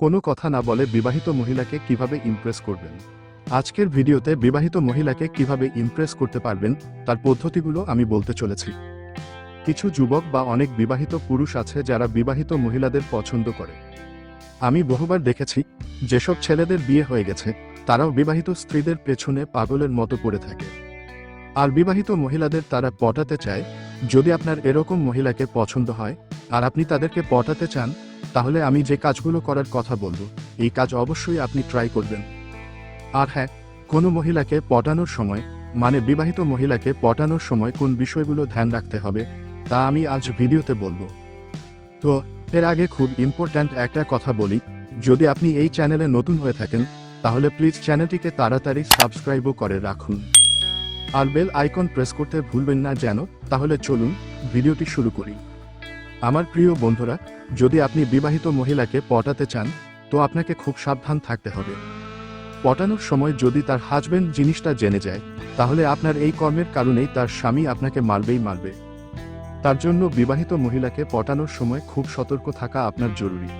কোনো কথা না বলে বিবাহিত মহিলাকে কীভাবে ইমপ্রেস করবেন? আজকের ভিডিওতে বিবাহিত মহিলাকে কীভাবে ইমপ্রেস করতে পারবেন, তার পদ্ধতিগুলো আমি বলতে চলেছি। কিছু যুবক বা অনেক বিবাহিত পুরুষ আছে যারা বিবাহিত মহিলাদের পছন্দ করে। আমি বহুবার দেখেছি, যেসব ছেলেদের বিয়ে হয়ে গেছে, তারাও বিবাহিত স্ত্রীদের পেছনে পাগলের মতো পড়ে থাকে। আর বিবাহিত মহিলাদের তারা পটাতে চায়, যদি আপনার এরকম মহিলাকে পছন্দ হয়, আর আপনি তাদেরকে পটাতে চান তাহলে আমি যে কাজগুলো করার কথা বলব, এই কাজ অবশ্যই আপনি ট্রাই করবেন। আর হ্যাঁ কোনো মহিলাকে পটানোর সময় মানে বিবাহিত মহিলাকে পটানোর সময় কোন বিষয়গুলো ধ্যান রাখতে হবে, তা আমি আজ ভিডিওতে বলব। তো, এর আগে খুব ইম্পর্ট্যান্ট একটা কথা বলি, যদি আপনি এই চ্যানেলে নতুন হয়ে থাকেন, তাহলে প্লিজ চ্যানেলটিকে তাড়াতাড়ি সাবস্ক্রাইবও করে রাখুন। আর বেল আইকন প্রেস করতে ভুলবেন না যেন, তাহলে চলুন, ভিডিওটি শুরু করি। আমার প্রিয় বন্ধুরা, যদি আপনি বিবাহিত মহিলাকে পটাতে চান, তো আপনাকে খুব সাবধান থাকতে হবে। পটানোর সময় যদি তার হাজবেন্ড জিনিসটা জেনে যায়, তাহলে আপনার এই কর্মের কারণেই তার স্বামী আপনাকে মারবেই মারবে। তার জন্য বিবাহিত মহিলাকে পটানোর সময় খুব সতর্ক থাকা আপনার জরুরি।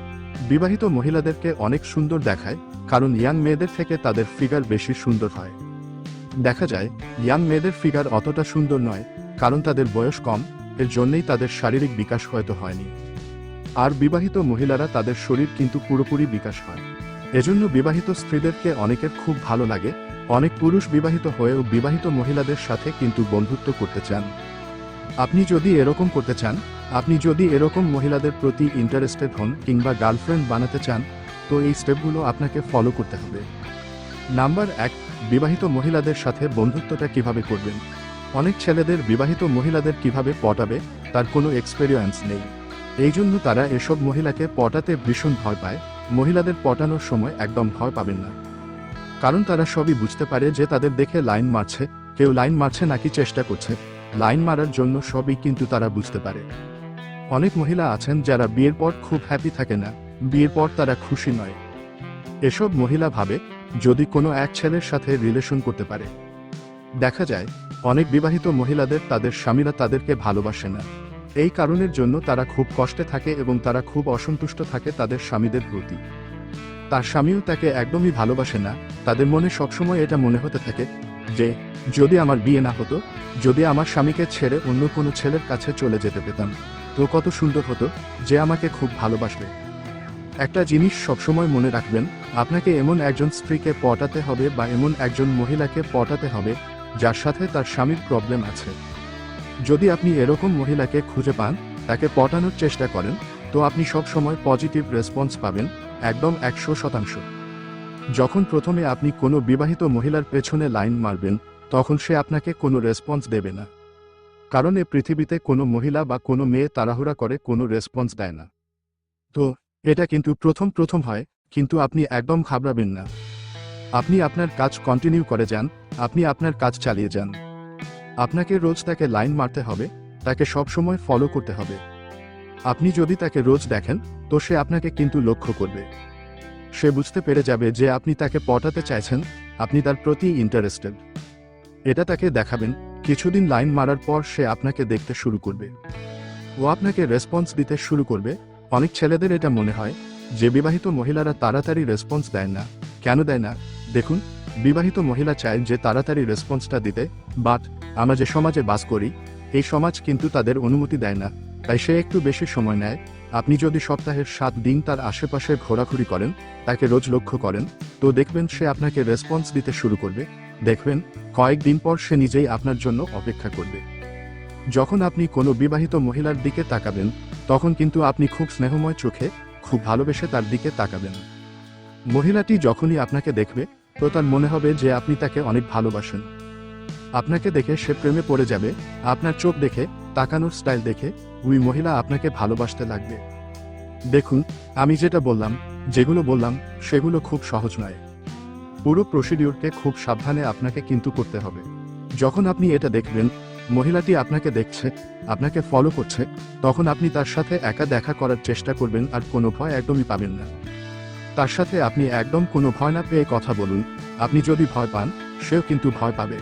বিবাহিত মহিলাদেরকে অনেক সুন্দর দেখায়, কারণ ইয়াং মেয়েদের থেকে তাদের ফিগার বেশি সুন্দর হয়। দেখা যায়, ইয়াং মেয়েদের ফিগার অতটা সুন্দর নয়, কারণ তাদের বয়স কম এর জন্যই তাদের শারীরিক বিকাশ হয়তো হয়নি। আর বিবাহিত মহিলারা তাদের শরীর কিন্তু পুরোপুরি বিকাশ হয়। এজন্য বিবাহিত স্ত্রীদেরকে অনেকের খুব ভালো লাগে, অনেক পুরুষ বিবাহিত হয়েও বিবাহিত মহিলাদের সাথে কিন্তু বন্ধুত্ব করতে চান। আপনি যদি এরকম করতে চান, আপনি যদি এরকম মহিলাদের প্রতি ইন্টারেস্টেড হন কিংবা গার্লফ্রেন্ড বানাতে চান, তো এই স্টেপগুলো আপনাকে ফলো করতে হবে। নাম্বার এক, বিবাহিত মহিলাদের সাথে বন্ধুত্বটা কীভাবে করবেন? অনেক ছেলেদের বিবাহিত মহিলাদের কীভাবে পটাবে, তার কোনো এক্সপেরিয়েন্স নেই। এই জন্য তারা এসব মহিলাকে পটাতে ভীষণ ভয় পায়, মহিলাদের পটানোর সময় একদম ভয় পাবেন না। কারণ তারা সবই বুঝতে পারে যে তাদের দেখে লাইন মারছে, কেউ লাইন মারছে নাকি চেষ্টা করছে, লাইন মারার জন্য সবই কিন্তু তারা বুঝতে পারে। অনেক মহিলা আছেন যারা বিয়ের পর খুব হ্যাপি থাকে না, বিয়ের পর তারা খুশি নয়। এসব মহিলা ভাবে, যদি কোনো এক ছেলের সাথে রিলেশন করতে পারে। দেখা যায় অনেক বিবাহিত মহিলাদের তাদের স্বামীরা তাদেরকে ভালোবাসে না। এই কারণের জন্য তারা খুব কষ্টে থাকে এবং তারা খুব অসন্তুষ্ট থাকে তাদের স্বামীদের প্রতি। তার স্বামীও তাকে একদমই ভালোবাসে না। তাদের মনে সবসময় এটা মনে হতে থাকে যে, যদি আমার বিয়ে না হতো, যদি আমার স্বামীকে ছেড়ে অন্য কোনো ছেলের কাছে চলে যেতে পেতাম, তো কত সুন্দর হতো যে আমাকে খুব ভালোবাসবে। একটা জিনিস সবসময় মনে রাখবেন, আপনাকে এমন একজন স্ত্রীকে পটাতে হবে বা এমন একজন মহিলাকে পটাতে হবে যার সাথে তার স্বামীর প্রবলেম আছে। যদি আপনি এরকম মহিলাকে খুঁজে পান, তাকে পটানোর চেষ্টা করেন, তো আপনি সব সময় পজিটিভ রেসপন্স পাবেন, একদম একশো শতাংশ। যখন প্রথমে আপনি কোনো বিবাহিত মহিলার পেছনে লাইন মারবেন, তখন সে আপনাকে কোনো রেসপন্স দেবে না। কারণ এ পৃথিবীতে কোনো মহিলা বা কোনো মেয়ে তাড়াহুড়া করে কোনো রেসপন্স দেয় না। তো, এটা কিন্তু প্রথম প্রথম হয়, কিন্তু আপনি একদম ঘাবড়াবেন না। আপনি আপনার কাজ কন্টিনিউ করে যান, আপনি আপনার কাজ চালিয়ে যান। আপনাকে রোজ তাকে লাইন মারতে হবে, তাকে সবসময় ফলো করতে হবে। আপনি যদি তাকে রোজ দেখেন, তো সে আপনাকে কিন্তু লক্ষ্য করবে। সে বুঝতে পেরে যাবে যে আপনি তাকে পটাতে চাইছেন, আপনি তার প্রতি ইন্টারেস্টেড এটা তাকে দেখাবেন, কিছুদিন লাইন মারার পর সে আপনাকে দেখতে শুরু করবে। ও আপনাকে রেসপন্স দিতে শুরু করবে। অনেক ছেলেদের এটা মনে হয়, যে বিবাহিত মহিলারা তাড়াতাড়ি রেসপন্স দেয় না। কেন দেয় না? দেখুন, বিবাহিত মহিলা চায় যে তাড়াতাড়ি রেসপন্সটা দিতে, বাট আমরা যে সমাজে বাস করি, এই সমাজ কিন্তু তাদের অনুমতি দেয় না। তাই সে একটু বেশি সময় নেয়। আপনি যদি সপ্তাহের সাত দিন তার আশেপাশে ঘোরাঘুরি করেন, তাকে রোজ লক্ষ্য করেন, তো দেখবেন সে আপনাকে রেসপন্স দিতে শুরু করবে। দেখবেন, কয়েকদিন পর সে নিজেই আপনার জন্য অপেক্ষা করবে। যখন আপনি কোনো বিবাহিত মহিলার দিকে তাকাবেন, তখন কিন্তু আপনি খুব স্নেহময় চোখে, খুব ভালোবেসে তার দিকে তাকাবেন। মহিলাটি যখনই আপনাকে দেখবে তার মনে হবে যে আপনি তাকে অনেক ভালোবাসেন। আপনাকে দেখে সে প্রেমে পড়ে যাবে, আপনার চোখ দেখে, তাকানোর স্টাইল দেখে ওই মহিলা আপনাকে ভালোবাসতে লাগবে। দেখুন, আমি যেটা বললাম, যেগুলো বললাম, সেগুলো খুব সহজ নয়। পুরো প্রসিডিওরকে খুব সাবধানে আপনাকে কিন্তু করতে হবে। যখন আপনি এটা দেখবেন, মহিলাটি আপনাকে দেখছে, আপনাকে ফলো করছে, তখন আপনি তার সাথে একা দেখা করার চেষ্টা করবেন আর কোনো ভয় একদমই পাবেন না। তার সাথে আপনি একদম কোনো ভয় না পেয়ে কথা বলুন। আপনি যদি ভয় পান, সেও কিন্তু ভয় পাবে।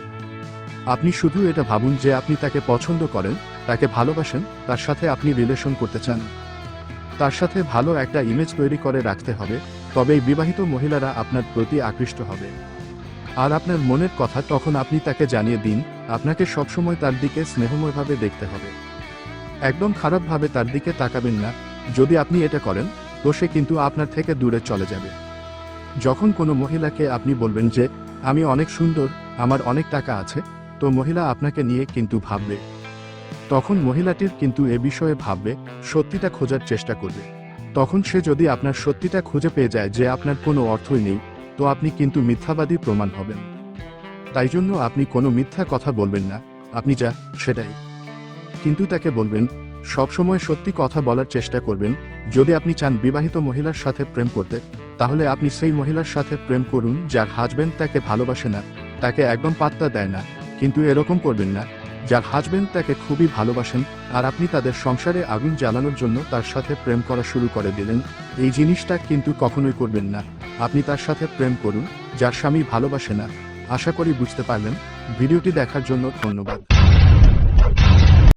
আপনি শুধু এটা ভাবুন যে আপনি তাকে পছন্দ করেন, তাকে ভালোবাসেন, তার সাথে আপনি রিলেশন করতে চান। তার সাথে ভালো একটা ইমেজ তৈরি করে রাখতে হবে, তবেই বিবাহিত মহিলারা আপনার প্রতি আকৃষ্ট হবে। আর আপনার মনের কথা তখন আপনি তাকে জানিয়ে দিন, আপনাকে সবসময় তার দিকে স্নেহময়ভাবে দেখতে হবে। একদম খারাপভাবে তার দিকে তাকাবেন না। যদি আপনি এটা করেন তো সে কিন্তু আপনার থেকে দূরে চলে যাবে। যখন কোনো মহিলাকে আপনি বলবেন যে, আমি অনেক সুন্দর, আমার অনেক টাকা আছে, তো মহিলা আপনাকে নিয়ে কিন্তু ভাববে। তখন মহিলাটির কিন্তু এ বিষয়ে ভাববে, সত্যিটা খোঁজার চেষ্টা করবে। তখন সে যদি আপনার সত্যিটা খুঁজে পেয়ে যায় যে আপনার কোনো অর্থই নেই, তো আপনি কিন্তু মিথ্যাবাদী প্রমাণ হবেন। তাই জন্য আপনি কোনো মিথ্যা কথা বলবেন না, আপনি যা, সেটাই। কিন্তু তাকে বলবেন, সবসময় সত্যি কথা বলার চেষ্টা করবেন যদি আপনি চান বিবাহিত মহিলার সাথে প্রেম করতে, তাহলে আপনি সেই মহিলার সাথে প্রেম করুন যার হাজবেন্ড তাকে ভালোবাসে না, তাকে একদম পাত্তা দেয় না, কিন্তু এরকম করবেন না। যার হাজবেন্ড তাকে খুবই ভালোবাসেন, আর আপনি তাদের সংসারে আগুন জ্বালানোর জন্য তার সাথে প্রেম করা শুরু করে দিলেন, এই জিনিসটা কিন্তু কখনোই করবেন না। আপনি তার সাথে প্রেম করুন, যার স্বামী ভালোবাসে না। আশা করি বুঝতে পারলেন। ভিডিওটি দেখার জন্য ধন্যবাদ।